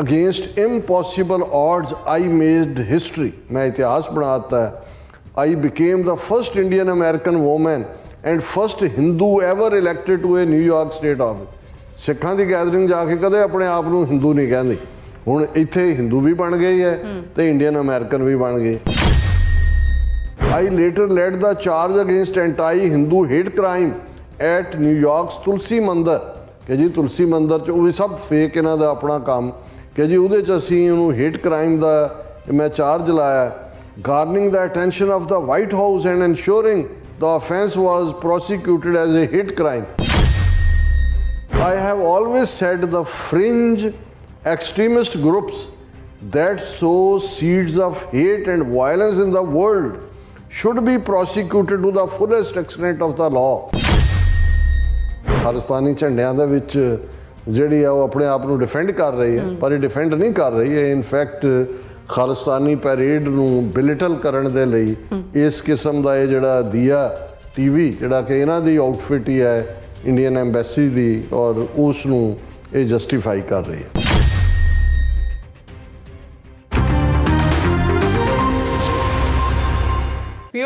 Against impossible odds I made history ਮੈਂ ਇਤਿਹਾਸ ਬਣਾਤਾ I became the first Indian American woman and first Hindu ever elected to a New York state office ਸਿੱਖਾਂ ਦੀ gathering ਜਾ ਕੇ ਕਦੇ ਆਪਣੇ ਆਪ ਨੂੰ ਹਿੰਦੂ ਨਹੀਂ ਕਹਿੰਦੇ ਹੁਣ ਇੱਥੇ ਹਿੰਦੂ ਵੀ ਬਣ ਗਏ ਹੈ ਤੇ ਇੰਡੀਅਨ ਅਮਰੀਕਨ ਵੀ ਬਣ ਗਏ I later led the charge against anti Hindu hate crime at New York's Tulsi Mandir ਕਿ ਜੀ ਤੁਲਸੀ ਮੰਦਰ ਚ ਉਹ ਵੀ ਸਭ ਫੇਕ ਇਹਨਾਂ ਦਾ ਆਪਣਾ ਕੰਮ ਕਿ ਜੀ ਉਹਦੇ ਚ ਅਸੀਂ ਉਹਨੂੰ ਹੇਟ ਕ੍ਰਾਈਮ ਦਾ ਮੈਂ ਚਾਰਜ ਲਾਇਆ garnering the attention of the White House and ensuring the offense was prosecuted as a hate crime I have always said the fringe extremist groups that sow seeds of hate and violence in the world should be prosecuted to the fullest extent of the law. Khalistani ਝੰਡਿਆਂ ਦੇ ਵਿੱਚ ਜਿਹੜੀ ਆ ਉਹ ਆਪਣੇ ਆਪ ਨੂੰ ਡਿਫੈਂਡ ਕਰ ਰਹੀ ਹੈ, ਪਰ ਇਹ ਡਿਫੈਂਡ ਨਹੀਂ ਕਰ ਰਹੀ ਹੈ ਇਨਫੈਕਟ ਖਾਲਿਸਤਾਨੀ ਪੈਰੇਡ ਨੂੰ ਬਿਲਿਟਲ ਕਰਨ ਦੇ ਲਈ ਇਸ ਕਿਸਮ ਦਾ ਇਹ ਜਿਹੜਾ ਦੀਆ ਟੀਵੀ ਜਿਹੜਾ ਕਿ ਇਹਨਾਂ ਦੀ ਆਊਟਫਿਟ ਹੀ ਹੈ ਇੰਡੀਅਨ ਐਮਬੈਸੀ ਦੀ ਔਰ ਉਸ ਨੂੰ ਇਹ ਜਸਟੀਫਾਈ ਕਰ ਰਹੀ ਹੈ।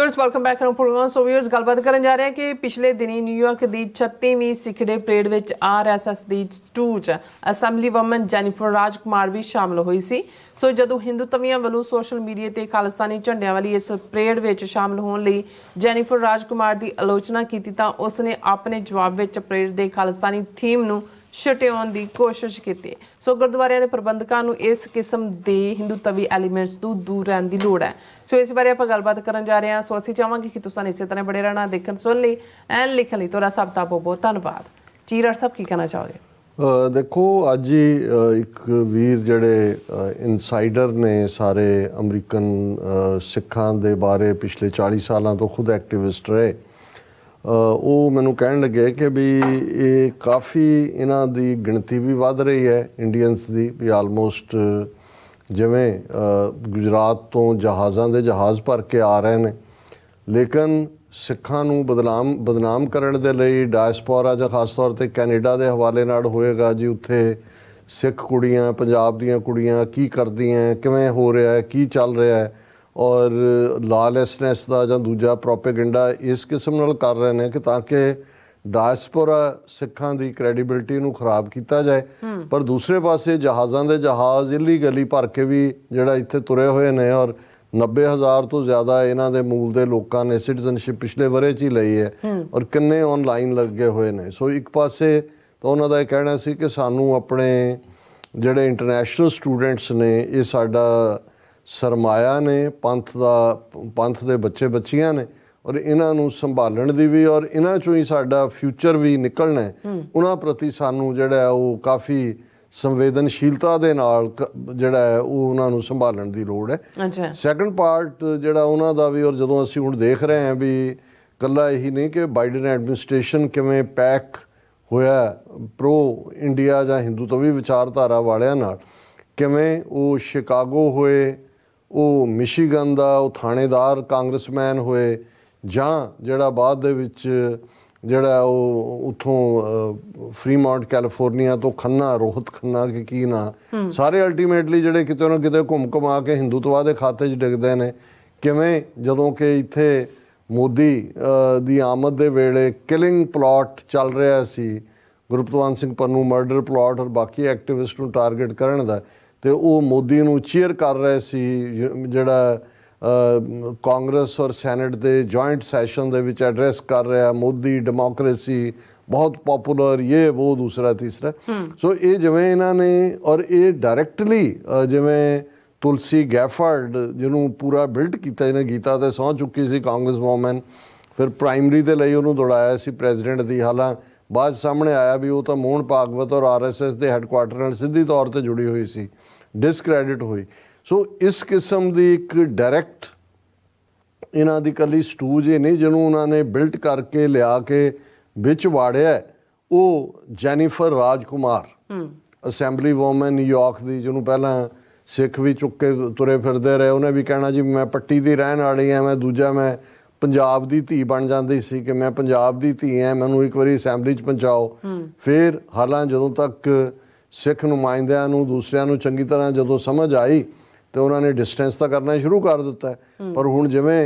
Viewers welcome back to program so viewers ਗੱਲਬਾਤ ਕਰਨ ਜਾ ਰਹੇ ਹਾਂ ਕਿ ਪਿਛਲੇ ਦਿਨੀ ਨਿਊਯਾਰਕ ਦੀ 36ਵੀਂ ਸਿੱਖੜੇ ਪਰੇਡ ਵਿੱਚ ਆਰਐਸਐਸ ਦੀ stooge assembly woman Jennifer Rajkumar ਵੀ ਸ਼ਾਮਲ ਹੋਈ ਸੀ। ਸੋ ਜਦੋਂ ਹਿੰਦੂਤਵੀਆਂ ਵੱਲੋਂ ਸੋਸ਼ਲ ਮੀਡੀਆ ਤੇ ਖਾਲਿਸਤਾਨੀ ਝੰਡਿਆਂ ਵਾਲੀ ਇਸ ਪਰੇਡ ਵਿੱਚ ਸ਼ਾਮਲ ਹੋਣ ਲਈ ਜੈਨੀਫਰ ਰਾਜਕੁਮਾਰ ਦੀ ਆਲੋਚਨਾ ਕੀਤੀ ਤਾਂ ਉਸ ਨੇ ਆਪਣੇ ਜਵਾਬ ਵਿੱਚ ਪਰੇਡ ਦੇ ਖਾਲਿਸਤਾਨੀ ਥੀਮ ਨੂੰ ਛਟਿਆਉਣ ਦੀ ਕੋਸ਼ਿਸ਼ ਕੀਤੀ। ਸੋ ਗੁਰਦੁਆਰਿਆਂ ਦੇ ਪ੍ਰਬੰਧਕਾਂ ਨੂੰ ਇਸ ਕਿਸਮ ਦੇ ਹਿੰਦੂਤਵੀ ਐਲੀਮੈਂਟਸ ਤੋਂ ਦੂਰ ਰਹਿਣ ਦੀ ਲੋੜ ਹੈ। ਸੋ ਇਸ ਬਾਰੇ ਆਪਾਂ ਗੱਲਬਾਤ ਕਰਨ ਜਾ ਰਹੇ ਹਾਂ। ਸੋ ਅਸੀਂ ਚਾਹਾਂਗੇ ਕਿ ਤੁਸੀਂ ਇਸੇ ਤਰ੍ਹਾਂ ਬੜੇ ਰਹਿਣਾ, ਦੇਖਣ ਸੁਣ ਲਈ ਐਨ ਲਿਖਣ ਲਈ। ਤੁਹਾਡਾ ਸਭ ਦਾ ਬਹੁਤ ਬਹੁਤ ਧੰਨਵਾਦ। ਚੀਰਰ ਸਾਹਿਬ, ਕੀ ਕਹਿਣਾ ਚਾਹੋਗੇ? ਦੇਖੋ, ਅੱਜ ਹੀ ਇੱਕ ਵੀਰ ਜਿਹੜੇ ਇਨਸਾਈਡਰ ਨੇ ਸਾਰੇ ਅਮਰੀਕਨ ਸਿੱਖਾਂ ਦੇ ਬਾਰੇ ਪਿਛਲੇ 40 ਸਾਲਾਂ ਤੋਂ ਖੁਦ ਐਕਟਿਵਿਸਟ ਰਹੇ। ਉਹ ਮੈਨੂੰ ਕਹਿਣ ਲੱਗੇ ਕਿ ਵੀ ਇਹ ਕਾਫੀ ਇਹਨਾਂ ਦੀ ਗਿਣਤੀ ਵੀ ਵੱਧ ਰਹੀ ਹੈ ਇੰਡੀਅਨਸ ਦੀ, ਵੀ ਆਲਮੋਸਟ ਜਿਵੇਂ ਗੁਜਰਾਤ ਤੋਂ ਜਹਾਜ਼ਾਂ ਦੇ ਜਹਾਜ਼ ਭਰ ਕੇ ਆ ਰਹੇ ਨੇ। ਲੇਕਿਨ ਸਿੱਖਾਂ ਨੂੰ ਬਦਨਾਮ ਬਦਨਾਮ ਕਰਨ ਦੇ ਲਈ ਡਾਇਸਪੋਰਾ ਜਾਂ ਖਾਸ ਤੌਰ ਤੇ ਕੈਨੇਡਾ ਦੇ ਹਵਾਲੇ ਨਾਲ ਹੋਏਗਾ ਜੀ, ਉੱਥੇ ਸਿੱਖ ਕੁੜੀਆਂ, ਪੰਜਾਬ ਦੀਆਂ ਕੁੜੀਆਂ ਕੀ ਕਰਦੀਆਂ, ਕਿਵੇਂ ਹੋ ਰਿਹਾ ਹੈ, ਕੀ ਚੱਲ ਰਿਹਾ ਹੈ। ਔਰ ਲਾਲੈਸਨੈਸ ਦਾ ਜਾਂ ਦੂਜਾ ਪ੍ਰੋਪੇਗੈਂਡਾ ਇਸ ਕਿਸਮ ਨਾਲ ਕਰ ਰਹੇ ਨੇ ਕਿ ਤਾਂ ਕਿ ਡਾਇਸਪੋਰਾ ਸਿੱਖਾਂ ਦੀ ਕ੍ਰੈਡੀਬਿਲਟੀ ਨੂੰ ਖਰਾਬ ਕੀਤਾ ਜਾਏ। ਪਰ ਦੂਸਰੇ ਪਾਸੇ ਜਹਾਜ਼ਾਂ ਦੇ ਜਹਾਜ਼ ਇਲੀਗਲੀ ਭਰ ਕੇ ਵੀ ਜਿਹੜਾ ਇੱਥੇ ਤੁਰੇ ਹੋਏ ਨੇ ਔਰ 90000 ਤੋਂ ਜ਼ਿਆਦਾ ਇਹਨਾਂ ਦੇ ਮੂਲ ਦੇ ਲੋਕਾਂ ਨੇ ਸਿਟੀਜ਼ਨਸ਼ਿਪ ਪਿਛਲੇ ਵਰੇ 'ਚ ਹੀ ਲਈ ਹੈ ਔਰ ਕਿੰਨੇ ਆਨਲਾਈਨ ਲੱਗੇ ਹੋਏ ਨੇ। ਸੋ ਇੱਕ ਪਾਸੇ ਤਾਂ ਉਹਨਾਂ ਦਾ ਇਹ ਕਹਿਣਾ ਸੀ ਕਿ ਸਾਨੂੰ ਆਪਣੇ ਜਿਹੜੇ ਇੰਟਰਨੈਸ਼ਨਲ ਸਟੂਡੈਂਟਸ ਨੇ ਇਹ ਸਾਡਾ ਸਰਮਾਇਆ ਨੇ ਪੰਥ ਦਾ ਪੰਥ ਦੇ ਬੱਚੇ ਬੱਚੀਆਂ ਨੇ ਔਰ ਇਹਨਾਂ ਨੂੰ ਸੰਭਾਲਣ ਦੀ ਵੀ ਔਰ ਇਹਨਾਂ ਚੋਂ ਹੀ ਸਾਡਾ ਫਿਊਚਰ ਵੀ ਨਿਕਲਣਾ ਹੈ। ਉਹਨਾਂ ਪ੍ਰਤੀ ਸਾਨੂੰ ਜਿਹੜਾ ਉਹ ਕਾਫੀ ਸੰਵੇਦਨਸ਼ੀਲਤਾ ਦੇ ਨਾਲ ਜਿਹੜਾ ਹੈ ਉਹ ਉਹਨਾਂ ਨੂੰ ਸੰਭਾਲਣ ਦੀ ਲੋੜ ਹੈ। ਅੱਛਾ। ਸੈਕੰਡ ਪਾਰਟ ਜਿਹੜਾ ਉਹਨਾਂ ਦਾ ਵੀ ਔਰ ਜਦੋਂ ਅਸੀਂ ਹੁਣ ਦੇਖ ਰਹੇ ਹਾਂ ਵੀ ਕੱਲਾ ਇਹੀ ਨਹੀਂ ਕਿ ਬਾਈਡਨ ਐਡਮਿਨਿਸਟ੍ਰੇਸ਼ਨ ਕਿਵੇਂ ਪੈਕ ਹੋਇਆ ਪ੍ਰੋ ਇੰਡੀਆ ਜਾਂ ਹਿੰਦੂਤਵੀ ਵਿਚਾਰਧਾਰਾ ਵਾਲਿਆਂ ਨਾਲ ਕਿਵੇਂ ਉਹ ਸ਼ਿਕਾਗੋ ਹੋਏ ਉਹ ਮਿਸ਼ੀਗਨ ਦਾ ਉਹ ਥਾਣੇਦਾਰ ਕਾਂਗਰਸਮੈਨ ਹੋਏ ਜਾਂ ਜਿਹੜਾ ਬਾਅਦ ਦੇ ਵਿੱਚ ਜਿਹੜਾ ਉਹ ਉਥੋਂ ਫਰੀਮਾਉਂਟ ਕੈਲੀਫੋਰਨੀਆ ਤੋਂ ਖੰਨਾ ਰੋਹਤ ਖੰਨਾ ਕਿ ਕੀ ਨਾ ਸਾਰੇ ਅਲਟੀਮੇਟਲੀ ਜਿਹੜੇ ਕਿਤੇ ਨਾ ਕਿਤੇ ਘੁੰਮ ਘੁਮਾ ਕੇ ਹਿੰਦੂਤਵਾ ਦੇ ਖਾਤੇ 'ਚ ਡਿੱਗਦੇ ਨੇ। ਕਿਵੇਂ? ਜਦੋਂ ਕਿ ਇੱਥੇ ਮੋਦੀ ਦੀ ਆਮਦ ਦੇ ਵੇਲੇ ਕਿਲਿੰਗ ਪਲਾਟ ਚੱਲ ਰਿਹਾ ਸੀ ਗੁਰਪਤਵੰਤ ਸਿੰਘ ਪੰਨੂ ਮਰਡਰ ਪਲਾਟ ਔਰ ਬਾਕੀ ਐਕਟਿਵਿਸਟ ਨੂੰ ਟਾਰਗੇਟ ਕਰਨ ਦਾ। ਤੇ ਉਹ ਮੋਦੀ ਨੂੰ ਚੀਅਰ ਕਰ ਰਹੇ ਸੀ ਜਿਹੜਾ ਕਾਂਗਰਸ ਔਰ ਸੈਨੇਟ ਦੇ ਜੁਆਇੰਟ ਸੈਸ਼ਨ ਦੇ ਵਿੱਚ ਐਡਰੈਸ ਕਰ ਰਿਹਾ ਮੋਦੀ ਡੈਮੋਕ੍ਰੇਸੀ ਬਹੁਤ ਪਪੂਲਰ ਇਹ ਉਹ ਦੂਸਰਾ ਤੀਸਰਾ। ਸੋ ਇਹ ਜਿਵੇਂ ਇਹਨਾਂ ਨੇ ਔਰ ਇਹ ਡਾਇਰੈਕਟਲੀ ਜਿਵੇਂ ਤੁਲਸੀ ਗੈਫਰਡ ਜਿਹਨੂੰ ਪੂਰਾ ਬਿਲਡ ਕੀਤਾ ਇਹਨੇ ਗੀਤਾ ਤੇ ਸਹੁੰ ਚੁੱਕੀ ਸੀ ਕਾਂਗਰਸ ਵੂਮਨ ਫਿਰ ਪ੍ਰਾਇਮਰੀ ਦੇ ਲਈ ਉਹਨੂੰ ਦੌੜਾਇਆ ਸੀ ਪ੍ਰੈਜ਼ੀਡੈਂਟ ਦੀ ਹਾਲਾਂ ਬਾਅਦ ਸਾਹਮਣੇ ਆਇਆ ਵੀ ਉਹ ਤਾਂ ਮੋਹਨ ਭਾਗਵਤ ਔਰ ਆਰਐਸਐਸ ਦੇ ਹੈੱਡਕੁਆਟਰ ਨਾਲ ਸਿੱਧੀ ਤੌਰ ਤੇ ਜੁੜੀ ਹੋਈ ਸੀ ਡਿਸਕ੍ਰੈਡਿਟ ਹੋਈ। ਸੋ ਇਸ ਕਿਸਮ ਦੀ ਇੱਕ ਡਾਇਰੈਕਟ ਇਹਨਾਂ ਦੀ ਕੱਲੀ ਸਟੂਜ ਹੀ ਨਹੀਂ ਜਿਹਨੂੰ ਉਹਨਾਂ ਨੇ ਬਿਲਟ ਕਰਕੇ ਲਿਆ ਕੇ ਵਿੱਚ ਵਾੜਿਆ ਉਹ Jennifer Rajkumar. Assembly woman New York ਦੀ ਜਿਹਨੂੰ ਪਹਿਲਾਂ ਸਿੱਖ ਵੀ ਚੁੱਕ ਕੇ ਤੁਰੇ ਫਿਰਦੇ ਰਹੇ ਉਹਨੇ ਵੀ ਕਹਿਣਾ ਜੀ ਮੈਂ ਪੱਟੀ ਦੀ ਰਹਿਣ ਵਾਲੀ ਆ ਮੈਂ ਦੂਜਾ ਮੈਂ ਪੰਜਾਬ ਦੀ ਧੀ ਬਣ ਜਾਂਦੀ ਸੀ ਕਿ ਮੈਂ ਪੰਜਾਬ ਦੀ ਧੀ ਐ ਮੈਨੂੰ ਇੱਕ ਵਾਰੀ ਅਸੈਂਬਲੀ 'ਚ ਪਹੁੰਚਾਓ। ਫਿਰ ਹਾਲਾਂ ਜਦੋਂ ਤੱਕ ਸਿੱਖ ਨੁਮਾਇੰਦਿਆਂ ਨੂੰ ਦੂਸਰਿਆਂ ਨੂੰ ਚੰਗੀ ਤਰ੍ਹਾਂ ਜਦੋਂ ਸਮਝ ਆਈ ਤੇ ਉਹਨਾਂ ਨੇ ਡਿਸਟੈਂਸ ਤਾਂ ਕਰਨਾ ਸ਼ੁਰੂ ਕਰ ਦਿੱਤਾ। ਪਰ ਹੁਣ ਜਿਵੇਂ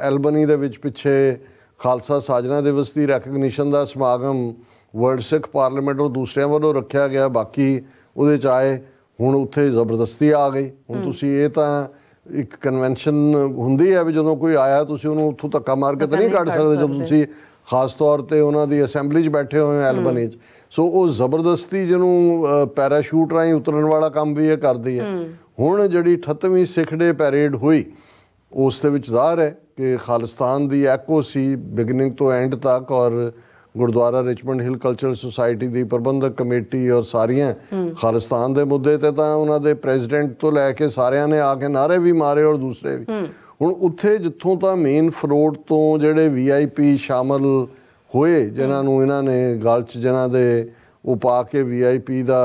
ਐਲਬਨੀ ਦੇ ਵਿੱਚ ਪਿੱਛੇ ਖਾਲਸਾ ਸਾਜਨਾ ਦਿਵਸ ਦੀ ਰੈਕਗਨੀਸ਼ਨ ਦਾ ਸਮਾਗਮ ਵਰਲਡ ਸਿੱਖ ਪਾਰਲੀਮੈਂਟ ਔਰ ਦੂਸਰਿਆਂ ਵੱਲੋਂ ਰੱਖਿਆ ਗਿਆ ਬਾਕੀ ਉਹਦੇ ਚ ਆਏ ਹੁਣ ਉੱਥੇ ਜ਼ਬਰਦਸਤੀ ਆ ਗਈ। ਹੁਣ ਤੁਸੀਂ ਇਹ ਤਾਂ ਇੱਕ ਕਨਵੈਨਸ਼ਨ ਹੁੰਦੀ ਹੈ ਵੀ ਜਦੋਂ ਕੋਈ ਆਇਆ ਤੁਸੀਂ ਉਹਨੂੰ ਉੱਥੋਂ ਧੱਕਾ ਮਾਰ ਕੇ ਤਾਂ ਨਹੀਂ ਕੱਢ ਸਕਦੇ ਜਦੋਂ ਤੁਸੀਂ ਖਾਸ ਤੌਰ ਤੇ ਉਹਨਾਂ ਦੀ ਅਸੈਂਬਲੀ 'ਚ ਬੈਠੇ ਹੋਏ ਹੋ ਐਲਬਨੀ 'ਚ। ਸੋ ਉਹ ਜ਼ਬਰਦਸਤੀ ਜਿਹਨੂੰ ਪੈਰਾਸ਼ੂਟ ਰਾਹੀਂ ਉਤਰਨ ਵਾਲਾ ਕੰਮ ਵੀ ਇਹ ਕਰਦੀ ਹੈ। ਹੁਣ ਜਿਹੜੀ 38ਵੀਂ ਸਿੱਖ ਡੇ ਪੈਰੇਡ ਹੋਈ ਉਸ ਦੇ ਵਿੱਚ ਜ਼ਾਹਰ ਹੈ ਕਿ ਖਾਲਿਸਤਾਨ ਦੀ ਐਕੋ ਸੀ ਬਿਗਨਿੰਗ ਤੋਂ ਐਂਡ ਤੱਕ ਔਰ Gurdwara Richmond Hill cultural society ਦੀ ਪ੍ਰਬੰਧਕ ਕਮੇਟੀ ਔਰ ਸਾਰੀਆਂ ਖਾਲਿਸਤਾਨ ਦੇ ਮੁੱਦੇ ਤੇ ਤਾਂ ਉਹਨਾਂ ਦੇ ਪ੍ਰੈਜ਼ੀਡੈਂਟ ਤੋਂ ਲੈ ਕੇ ਸਾਰਿਆਂ ਨੇ ਆ ਕੇ ਨਾਰੇ ਵੀ ਮਾਰੇ ਔਰ ਦੂਸਰੇ ਵੀ। ਹੁਣ ਉੱਥੇ ਜਿੱਥੋਂ ਤਾਂ ਮੇਨ ਫਲੋਟ ਤੋਂ ਜਿਹੜੇ ਵੀਆਈਪੀ ਸ਼ਾਮਲ ਹੋਏ ਜਿਨ੍ਹਾਂ ਨੂੰ ਇਹਨਾਂ ਨੇ ਗਲ 'ਚ ਜਿਨ੍ਹਾਂ ਦੇ ਉਹ ਪਾ ਕੇ ਵੀਆਈਪੀ ਦਾ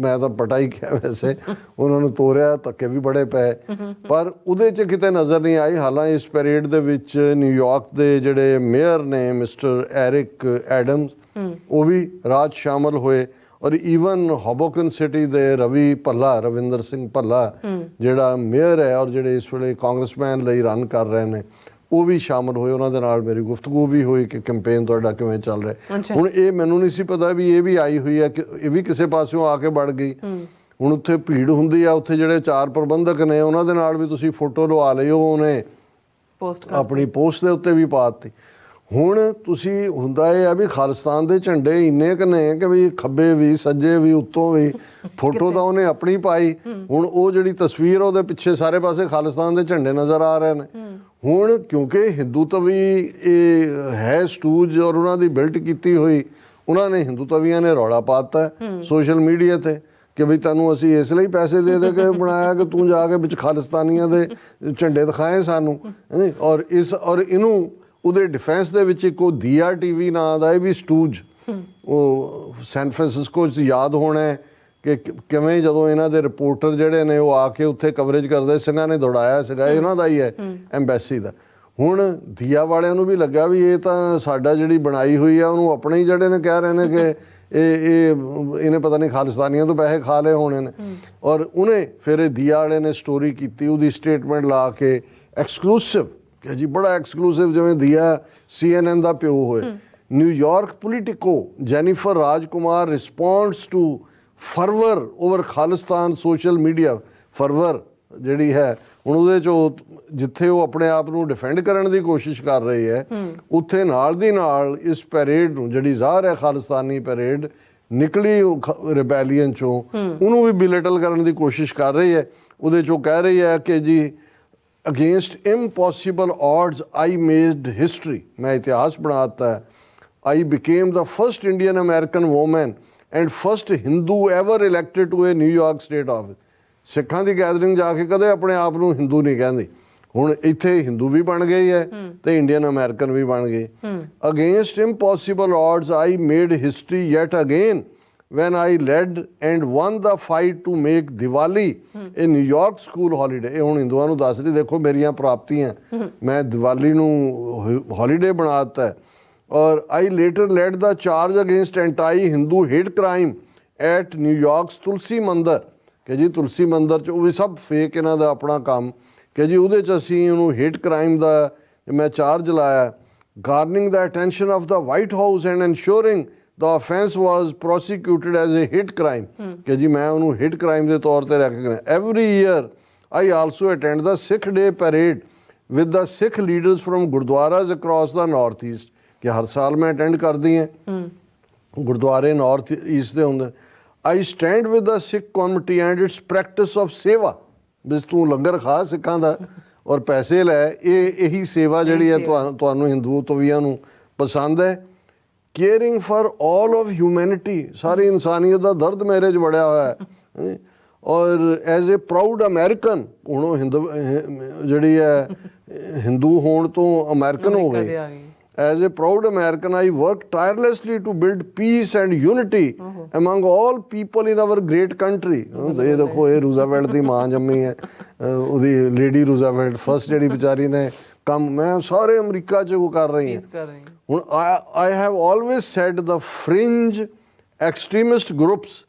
ਮੈਂ ਤਾਂ ਪਟਾ ਹੀ ਕਿਹਾ ਵੈਸੇ। ਉਹਨਾਂ ਨੂੰ ਤੋਰਿਆ ਧੱਕੇ ਵੀ ਬੜੇ ਪਏ। ਪਰ ਉਹਦੇ 'ਚ ਕਿਤੇ ਨਜ਼ਰ ਨਹੀਂ ਆਈ। ਹਾਲਾਂ ਇਸ ਪੈਰੇਡ ਦੇ ਵਿੱਚ ਨਿਊਯਾਰਕ ਦੇ ਜਿਹੜੇ ਮੇਅਰ ਨੇ ਮਿਸਟਰ ਐਰਿਕ ਐਡਮਸ ਉਹ ਵੀ ਰਾਜ ਸ਼ਾਮਲ ਹੋਏ। ਔਰ ਈਵਨ ਹੌਬੋਕਨ ਸਿਟੀ ਦੇ ਰਵੀ ਭੱਲਾ ਰਵਿੰਦਰ ਸਿੰਘ ਭੱਲਾ ਜਿਹੜਾ ਮੇਅਰ ਹੈ ਔਰ ਜਿਹੜੇ ਇਸ ਵੇਲੇ ਕਾਂਗਰਸਮੈਨ ਲਈ ਰਨ ਕਰ ਰਹੇ ਨੇ ਉਹ ਵੀ ਸ਼ਾਮਲ ਹੋਏ ਉਹਨਾਂ ਦੇ ਨਾਲ ਮੇਰੀ ਗੁਫ਼ਤਗੂ ਵੀ ਹੋਈ ਕਿ ਕੈਂਪੇਨ ਤੁਹਾਡਾ ਕਿਵੇਂ ਚੱਲ ਰਿਹਾ। ਹੁਣ ਇਹ ਮੈਨੂੰ ਨਹੀਂ ਸੀ ਪਤਾ ਵੀ ਇਹ ਵੀ ਆਈ ਹੋਈ ਹੈ ਕਿ ਇਹ ਵੀ ਕਿਸੇ ਪਾਸਿਓਂ ਆ ਕੇ ਵੜ ਗਈ। ਹੁਣ ਉੱਥੇ ਭੀੜ ਹੁੰਦੀ ਆ ਉੱਥੇ ਜਿਹੜੇ ਚਾਰ ਪ੍ਰਬੰਧਕ ਨੇ ਉਹਨਾਂ ਦੇ ਨਾਲ ਵੀ ਤੁਸੀਂ ਫੋਟੋ ਲਵਾ ਲਿਓ ਉਹਨੇ। ਪੋਸਟ ਆਪਣੀ ਪੋਸਟ ਦੇ ਉੱਤੇ ਵੀ ਪਾ ਦਿੱਤੀ। ਹੁਣ ਤੁਸੀਂ ਹੁੰਦਾ ਇਹ ਆ ਵੀ ਖਾਲਿਸਤਾਨ ਦੇ ਝੰਡੇ ਇੰਨੇ ਕ ਨੇ ਕਿ ਵੀ ਖੱਬੇ ਵੀ ਸੱਜੇ ਵੀ ਉੱਤੋਂ ਵੀ ਫੋਟੋ ਤਾਂ ਉਹਨੇ ਆਪਣੀ ਪਾਈ। ਹੁਣ ਉਹ ਜਿਹੜੀ ਤਸਵੀਰ ਉਹਦੇ ਪਿੱਛੇ ਸਾਰੇ ਪਾਸੇ ਖਾਲਿਸਤਾਨ ਦੇ ਝੰਡੇ ਨਜ਼ਰ ਆ ਰਹੇ ਨੇ। ਹੁਣ ਕਿਉਂਕਿ ਹਿੰਦੂ ਤਵੀ ਇਹ ਹੈ ਸਟੂਜ ਔਰ ਉਹਨਾਂ ਦੀ ਬਿਲਟ ਕੀਤੀ ਹੋਈ ਉਹਨਾਂ ਨੇ ਹਿੰਦੂ ਤਵੀਆਂ ਨੇ ਰੌਲਾ ਪਾਤਾ ਸੋਸ਼ਲ ਮੀਡੀਆ ਤੇ ਕਿ ਵੀ ਤੈਨੂੰ ਅਸੀਂ ਇਸ ਲਈ ਪੈਸੇ ਦੇ ਦੇ ਕੇ ਬਣਾਇਆ ਕਿ ਤੂੰ ਜਾ ਕੇ ਵਿੱਚ ਖਾਲਿਸਤਾਨੀਆਂ ਦੇ ਝੰਡੇ ਦਿਖਾਏ ਸਾਨੂੰ। ਔਰ ਇਸ ਔਰ ਇਹਨੂੰ ਉਹਦੇ ਡਿਫੈਂਸ ਦੇ ਵਿੱਚ ਇੱਕ ਉਹ ਦੀਆ ਟੀਵੀ ਨਾਂ ਦਾ ਇਹ ਵੀ ਸਟੂਜ। ਉਹ ਸੈਨ ਫ੍ਰਾਂਸਿਸਕੋ 'ਚ ਯਾਦ ਹੋਣਾ ਹੈ ਕਿ ਕਿਵੇਂ ਜਦੋਂ ਇਹਨਾਂ ਦੇ ਰਿਪੋਰਟਰ ਜਿਹੜੇ ਨੇ ਉਹ ਆ ਕੇ ਉੱਥੇ ਕਵਰੇਜ ਕਰਦੇ, ਸਿੰਘਾਂ ਨੇ ਦੌੜਾਇਆ ਸੀਗਾ ਇਹਨਾਂ ਦਾ ਹੀ ਹੈ ਐਮਬੈਸੀ ਦਾ। ਹੁਣ ਦੀਆ ਵਾਲਿਆਂ ਨੂੰ ਵੀ ਲੱਗਾ ਵੀ ਇਹ ਤਾਂ ਸਾਡਾ ਜਿਹੜੀ ਬਣਾਈ ਹੋਈ ਆ, ਉਹਨੂੰ ਆਪਣੇ ਹੀ ਜਿਹੜੇ ਨੇ ਕਹਿ ਰਹੇ ਨੇ ਕਿ ਇਹ ਇਹ ਇਹਨੇ ਪਤਾ ਨਹੀਂ ਖਾਲਿਸਤਾਨੀਆਂ ਤੋਂ ਪੈਸੇ ਖਾ ਲਏ ਹੋਣੇ ਨੇ। ਔਰ ਉਹਨੇ ਫਿਰ ਇਹ ਦੀਆ ਵਾਲੇ ਨੇ ਸਟੋਰੀ ਕੀਤੀ, ਉਹਦੀ ਸਟੇਟਮੈਂਟ ਲਾ ਕੇ ਐਕਸਕਲੂਸਿਵ ਕਿ ਜੀ ਬੜਾ ਐਕਸਕਲੂਸਿਵ ਜਿਵੇਂ ਦੀਆ CNN ਦਾ ਪਿਓ ਹੋਏ। New York Politico Jennifer Rajkumar responds to furor over Khalistan social media furor ਜਿਹੜੀ ਹੈ ਹੁਣ ਉਹਦੇ ਚ ਜਿੱਥੇ ਉਹ ਆਪਣੇ ਆਪ ਨੂੰ ਡਿਫੈਂਡ ਕਰਨ ਦੀ ਕੋਸ਼ਿਸ਼ ਕਰ ਰਹੀ ਹੈ ਉੱਥੇ ਨਾਲ ਦੀ ਨਾਲ ਇਸ ਪੈਰੇਡ ਨੂੰ ਜਿਹੜੀ ਜ਼ਾਹਰ ਹੈ ਖਾਲਿਸਤਾਨੀ ਪੈਰੇਡ ਨਿਕਲੀ ਰਿਬੈਲੀਅਨ ਚੋਂ। ਉਹਨੂੰ ਵੀ ਬਿਲਟਲ ਕਰਨ ਦੀ ਕੋਸ਼ਿਸ਼ ਕਰ ਰਹੀ ਹੈ। ਉਹਦੇ ਚੋਂ ਕਹਿ ਰਹੀ ਹੈ ਕਿ ਜੀ against impossible odds I made history ਮੈਂ ਇਤਿਹਾਸ ਬਣਾਤਾ ਹੈ I became the first Indian American woman and first Hindu ever elected to a New York state office ਸਿੱਖਾਂ ਦੀ ਗੈਦਰਿੰਗ ਜਾ ਕੇ ਕਦੇ ਆਪਣੇ ਆਪ ਨੂੰ ਹਿੰਦੂ ਨਹੀਂ ਕਹਿੰਦੀ ਹੁਣ ਇੱਥੇ ਹਿੰਦੂ ਵੀ ਬਣ ਗਈ ਹੈ ਤੇ ਇੰਡੀਅਨ ਅਮਰੀਕਨ ਵੀ ਬਣ ਗਏ against impossible odds I made history yet again when I led and won the fight to make Diwali a New York school holiday ਇਹ ਹੁਣ ਹਿੰਦੂਆਂ ਨੂੰ ਦੱਸ ਰਹੀ ਦੇਖੋ ਮੇਰੀਆਂ ਪ੍ਰਾਪਤੀਆਂ ਮੈਂ ਦੀਵਾਲੀ ਨੂੰ ਹੌਲੀਡੇ ਬਣਾਤਾ ਹੈ ਔਰ I later led the charge against anti Hindu hate crime at New York's Tulsi Mandir ਕਿ ਜੀ ਤੁਲਸੀ ਮੰਦਰ ਚ ਉਹ ਵੀ ਸਭ ਫੇਕ ਇਹਨਾਂ ਦਾ ਆਪਣਾ ਕੰਮ ਕਿ ਜੀ ਉਹਦੇ ਚ ਅਸੀਂ ਉਹਨੂੰ ਹੇਟ ਕ੍ਰਾਈਮ ਦਾ ਮੈਂ ਚਾਰਜ ਲਾਇਆ garnering the attention of the White House and ensuring the offense was prosecuted as a hate crime ਕਿ ਜੀ ਮੈਂ ਉਹਨੂੰ hate crime ਦੇ ਤੌਰ ਤੇ recognise every year I also attend the Sikh Day parade with the Sikh leaders from gurdwaras across the northeast ਕਿ ਹਰ ਸਾਲ ਮੈਂ ਅਟੈਂਡ ਕਰਦੀ ਹਾਂ ਗੁਰਦੁਆਰੇ ਨਾਰਥ ਈਸਟ ਦੇ ਹੁੰਦੇ I stand with the Sikh community and its practice of seva ਬਿਸ ਤੂੰ ਲੰਗਰ ਖਾ ਸਿੱਖਾਂ ਦਾ ਔਰ ਪੈਸੇ ਲੈ ਇਹ ਇਹੀ ਸੇਵਾ ਜਿਹੜੀ ਹੈ ਤੁਹਾਨੂੰ ਹਿੰਦੂ ਤਵੀਆਂ ਨੂੰ ਪਸੰਦ ਹੈ ਕੇਅਰਿੰਗ ਫਾਰ 올 ਆਫ ਹਿਊਮੈਨਿਟੀ ਸਾਰੀ ਇਨਸਾਨੀਅਤ ਦਾ ਦਰਦ ਮੇਰੇ 'ਚ ਬੜਿਆ ਹੋਇਆ ਹੈ। ਔਰ ਐਜ਼ ਅ ਪ੍ਰਾਊਡ ਅਮਰੀਕਨ ਹੁਣ ਉਹ ਹਿੰਦੂ ਜਿਹੜੀ ਹੈ ਹਿੰਦੂ ਹੋਣ ਤੋਂ ਅਮਰੀਕਨ ਹੋ ਅਮਰੀਕਾ ਗਈ ਦੇ ਆ ਗਈ। As a proud American, I work tirelessly to build peace and unity among all people in our great country. ਹੁਣ ਇਹ ਦੇਖੋ ਇਹ ਰੂਜ਼ਾਵੈਲਟ ਦੀ ਮਾਂ ਜੰਮੀ ਹੈ ਉਹਦੀ ਲੇਡੀ ਰੂਜ਼ਾਵੈਲਟ ਫਸਟ ਜਿਹੜੀ ਵਿਚਾਰੀ ਨੇ ਕੰਮ ਮੈਂ ਸਾਰੇ ਅਮਰੀਕਾ 'ਚ ਉਹ ਕਰ ਰਹੀ ਹਾਂ। ਹੁਣ I have always said the fringe extremist groups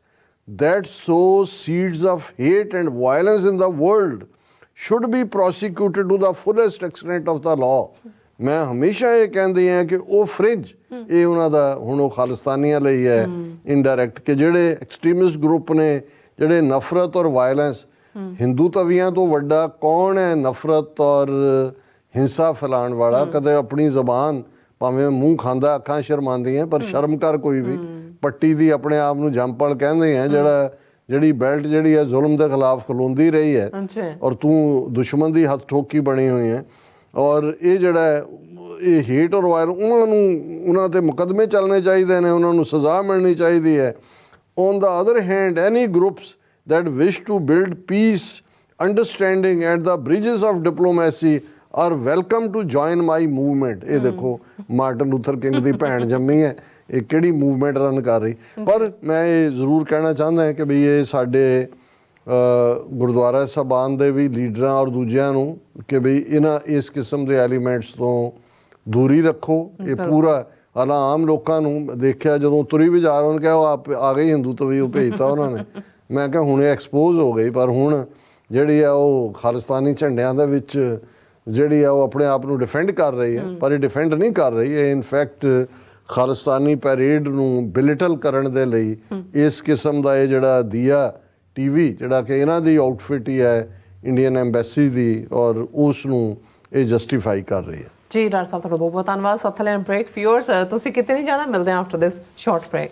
that sow seeds of hate and violence in the world should be prosecuted to the fullest extent of the law ਮੈਂ ਹਮੇਸ਼ਾ ਇਹ ਕਹਿੰਦੇ ਆ ਕਿ ਉਹ ਫ੍ਰਿੰਜ ਇਹ ਉਹਨਾਂ ਦਾ ਹੁਣ ਉਹ ਖਾਲਿਸਤਾਨੀਆਂ ਲਈ ਹੈ ਇਨਡਾਇਰੈਕਟ ਕਿ ਜਿਹੜੇ ਐਕਸਟ੍ਰੀਮਿਸਟ ਗਰੁੱਪ ਨੇ ਜਿਹੜੇ ਨਫ਼ਰਤ ਔਰ ਵਾਇਲੈਂਸ ਹਿੰਦੂ ਤਵੀਆਂ ਤੋਂ ਵੱਡਾ ਕੌਣ ਹੈ ਨਫ਼ਰਤ ਔਰ ਹਿੰਸਾ ਫੈਲਾਉਣ ਵਾਲਾ ਕਦੇ ਆਪਣੀ ਜ਼ਬਾਨ ਭਾਵੇਂ ਮੂੰਹ ਖਾਂਦਾ ਅੱਖਾਂ ਸ਼ਰਮਾਉਂਦੀਆਂ ਪਰ ਸ਼ਰਮ ਕਰ ਕੋਈ ਵੀ। ਪੱਟੀ ਦੀ ਆਪਣੇ ਆਪ ਨੂੰ ਜੰਪਲ ਕਹਿੰਦੇ ਆ ਜਿਹੜਾ ਜਿਹੜੀ ਬੈਲਟ ਜਿਹੜੀ ਹੈ ਜ਼ੁਲਮ ਦੇ ਖਿਲਾਫ ਖਲੋਂਦੀ ਰਹੀ ਹੈ। ਅੱਛਾ। ਔਰ ਤੂੰ ਦੁਸ਼ਮਣ ਦੀ ਹੱਥ ਠੋਕੀ ਬਣੀ ਹੋਈ ਹੈ। ਔਰ ਇਹ ਜਿਹੜਾ ਇਹ ਹੇਟ ਔਰ ਵਾਇਰ ਉਹਨਾਂ ਨੂੰ ਉਹਨਾਂ ਤੇ ਮੁਕਦਮੇ ਚੱਲਣੇ ਚਾਹੀਦੇ ਨੇ ਉਹਨਾਂ ਨੂੰ ਸਜ਼ਾ ਮਿਲਣੀ ਚਾਹੀਦੀ ਹੈ। On the other hand any groups that wish to build peace understanding at the bridges of diplomacy are welcome to join my movement ਇਹ ਦੇਖੋ ਮਾਰਟਨ ਲੂਥਰ ਕਿੰਗ ਦੀ ਭੈਣ ਜੰਮੀ ਹੈ। ਇਹ ਕਿਹੜੀ ਮੂਵਮੈਂਟ ਰਨ ਕਰ ਰਹੀ? ਪਰ ਮੈਂ ਇਹ ਜ਼ਰੂਰ ਕਹਿਣਾ ਚਾਹੁੰਦਾ ਹਾਂ ਕਿ ਵੀ ਇਹ ਸਾਡੇ ਗੁਰਦੁਆਰਾ ਸਾਹਿਬਾਨ ਦੇ ਵੀ ਲੀਡਰਾਂ ਔਰ ਦੂਜਿਆਂ ਨੂੰ ਕਿ ਵੀ ਇਹਨਾਂ ਇਸ ਕਿਸਮ ਦੇ ਐਲੀਮੈਂਟਸ ਤੋਂ ਦੂਰੀ ਰੱਖੋ। ਇਹ ਪੂਰਾ ਹਾਲਾਂ ਆਮ ਲੋਕਾਂ ਨੂੰ ਦੇਖਿਆ ਜਦੋਂ ਤੁਰੀ ਵੀ ਜਾ ਰਹੇ ਉਹਨਾਂ ਕਿਹਾ ਉਹ ਆਪ ਆ ਗਈ ਹਿੰਦੂ ਤੋਂ ਵੀ ਉਹ ਭੇਜਤਾ ਉਹਨਾਂ ਨੇ। ਮੈਂ ਕਿਹਾ ਹੁਣ ਐਕਸਪੋਜ਼ ਹੋ ਗਈ ਪਰ ਹੁਣ ਜਿਹੜੀ ਆ ਉਹ ਖਾਲਿਸਤਾਨੀ ਝੰਡਿਆਂ ਦੇ ਵਿੱਚ ਜਿਹੜੀ ਆ ਉਹ ਆਪਣੇ ਆਪ ਨੂੰ ਡਿਫੈਂਡ ਕਰ ਰਹੀ ਹੈ ਪਰ ਇਹ ਡਿਫੈਂਡ ਨਹੀਂ ਕਰ ਰਹੀ ਇਹ ਇਨਫੈਕਟ ਖਾਲਿਸਤਾਨੀ ਪੈਰੇਡ ਨੂੰ ਬਿਲਿਟਲ ਕਰਨ ਦੇ ਲਈ ਇਸ ਕਿਸਮ ਦਾ ਇਹ ਜਿਹੜਾ ਦੀਆ ਟੀਵੀ ਜਿਹੜਾ ਕਿ ਇਹਨਾਂ ਦੀ ਆਊਟਫਿਟ ਹੀ ਹੈ ਇੰਡੀਅਨ ਐਮਬੈਸੀ ਦੀ ਔਰ ਉਸ ਨੂੰ ਇਹ ਜਸਟੀਫਾਈ ਕਰ ਰਹੀ ਹੈ। ਜੀ ਡਾਕਟਰ ਸਾਹਿਬ ਤੁਹਾਡਾ ਬਹੁਤ ਬਹੁਤ ਧੰਨਵਾਦ। ਲੈਣ ਬ੍ਰੇਕ ਫਿਊਅਰਸ ਤੁਸੀਂ ਕਿਤੇ ਨਹੀਂ ਜਾਣਾ ਮਿਲਦੇ ਆਫਟਰ ਦਿਸ ਸ਼ਾਰਟ ਬ੍ਰੇਕ